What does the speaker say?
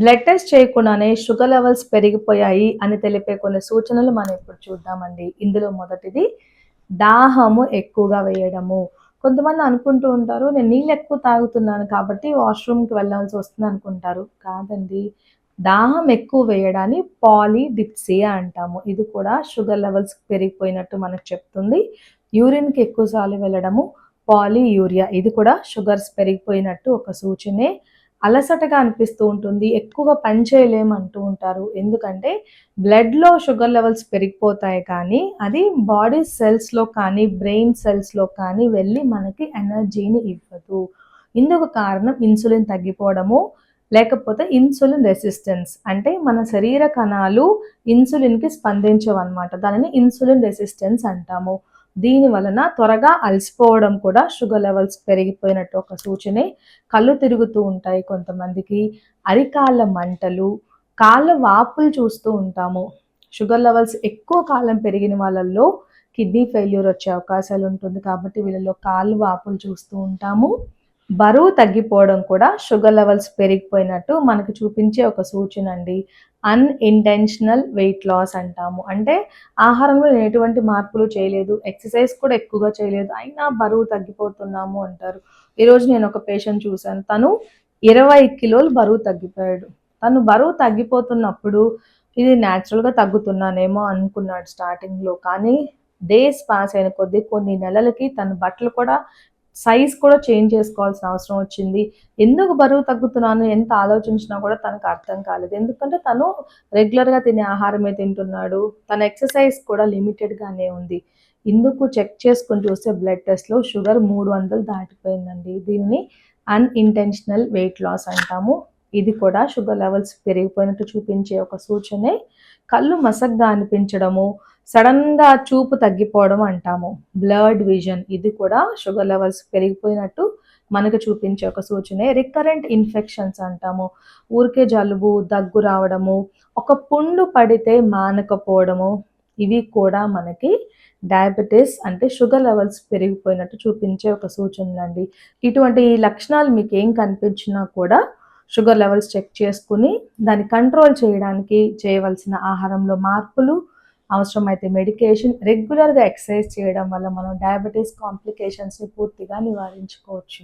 Blood test చేయకుండానే sugar levels పెరిగిపోయాయి అని తెలిపే కొన్ని సూచనలు మనం ఇప్పుడు చూద్దామండి. ఇందులో మొదటిది దాహము ఎక్కువగా వేయడము. కొంతమంది అనుకుంటూ ఉంటారు నేను నీళ్ళు ఎక్కువ తాగుతున్నాను కాబట్టి వాష్రూమ్కి వెళ్ళాల్సి వస్తుంది అనుకుంటారు. కాదండి. దాహం ఎక్కువ వేయడాన్ని పాలిడిప్సియా అంటాము. ఇది కూడా షుగర్ లెవెల్స్ పెరిగిపోయినట్టు మనకు చెప్తుంది. యూరిన్కి ఎక్కువసార్లు వెళ్ళడము పాలియూరియా. ఇది కూడా షుగర్స్ పెరిగిపోయినట్టు ఒక సూచనే. అలసటగా అనిపిస్తూ ఉంటుంది. ఎక్కువగా పని చేయలేమంటూ ఉంటారు. ఎందుకంటే బ్లడ్లో షుగర్ లెవెల్స్ పెరిగిపోతాయి కానీ అది బాడీ సెల్స్లో కానీ బ్రెయిన్ సెల్స్లో కానీ వెళ్ళి మనకి ఎనర్జీని ఇవ్వదు. ఇందుకు కారణం ఇన్సులిన్ తగ్గిపోవడము లేకపోతే ఇన్సులిన్ రెసిస్టెన్స్ అంటే మన శరీర కణాలు ఇన్సులిన్కి స్పందించవన్నమాట. దానిని ఇన్సులిన్ రెసిస్టెన్స్ అంటాము. దీని వలన త్వరగా అలసిపోవడం కూడా షుగర్ లెవెల్స్ పెరిగిపోయినట్టు ఒక సూచనే కళ్ళు తిరుగుతూ ఉంటాయి కొంతమందికి. అరికాళ్ళ మంటలు కాళ్ళ వాపులు చూస్తూ ఉంటాము. షుగర్ లెవెల్స్ ఎక్కువ కాలం పెరిగిన వాళ్ళల్లో కిడ్నీ ఫెయిల్యూర్ వచ్చే అవకాశాలు ఉంటుంది కాబట్టి వీళ్ళలో కాళ్ళు వాపులు చూస్తూ ఉంటాము. బరువు తగ్గిపోవడం కూడా షుగర్ లెవెల్స్ పెరిగిపోయినట్టు మనకు చూపించే ఒక సూచన అండి అన్ఇంటెన్షనల్ వెయిట్ లాస్ అంటాము. అంటే ఆహారంలో నేను ఎటువంటి మార్పులు చేయలేదు. ఎక్సర్సైజ్ కూడా ఎక్కువగా చేయలేదు. అయినా బరువు తగ్గిపోతున్నాము అంటారు. ఈరోజు నేను ఒక పేషెంట్ చూశాను. తను ఇరవై కిలోలు బరువు తగ్గిపోయాడు. తను బరువు తగ్గిపోతున్నప్పుడు ఇది న్యాచురల్గా తగ్గుతున్నానేమో అనుకున్నాడు స్టార్టింగ్లో కానీ డేస్ పాస్ అయిన కొద్దీ కొన్ని నెలలకి తన బట్టలు కూడా సైజ్ కూడా చేంజ్ చేసుకోవాల్సిన అవసరం వచ్చింది. ఎందుకు బరువు తగ్గుతున్నాను? ఎంత ఆలోచించినా కూడా తనకు అర్థం కాలేదు. ఎందుకంటే తను రెగ్యులర్గా తినే ఆహారమే తింటున్నాడు. తన ఎక్సర్సైజ్ కూడా లిమిటెడ్గానే ఉంది. ఇందుకు చెక్ చేసుకుని చూస్తే బ్లడ్ టెస్ట్లో షుగర్ మూడు వందలు దాటిపోయిందండి. దీన్ని అన్ఇంటెన్షనల్ వెయిట్ లాస్ అంటాము. ఇది కూడా షుగర్ లెవెల్స్ పెరిగిపోయినట్టు చూపించే ఒక సూచనే. కళ్ళు మసగ్గా అనిపించడము సడన్గా చూపు తగ్గిపోవడం అంటాము. బ్లర్డ్ విజన్ ఇది కూడా షుగర్ లెవెల్స్ పెరిగిపోయినట్టు మనకు చూపించే ఒక సూచనే. రికరెంట్ ఇన్ఫెక్షన్స్ అంటాము. ఊరికే జలుబు దగ్గు రావడము ఒక పుండు పడితే మానకపోవడము ఇవి కూడా మనకి డయాబెటీస్ అంటే షుగర్ లెవెల్స్ పెరిగిపోయినట్టు చూపించే ఒక సూచనలు అండి ఇటువంటి లక్షణాలు మీకు ఏం కనిపించినా కూడా షుగర్ లెవెల్స్ చెక్ చేసుకుని దాన్ని కంట్రోల్ చేయడానికి చేయవలసిన ఆహారంలో మార్పులు అవసరమైతే మెడికేషన్ రెగ్యులర్గా ఎక్సర్సైజ్ చేయడం వల్ల మనం డయాబెటీస్ కాంప్లికేషన్స్ని పూర్తిగా నివారించుకోవచ్చు.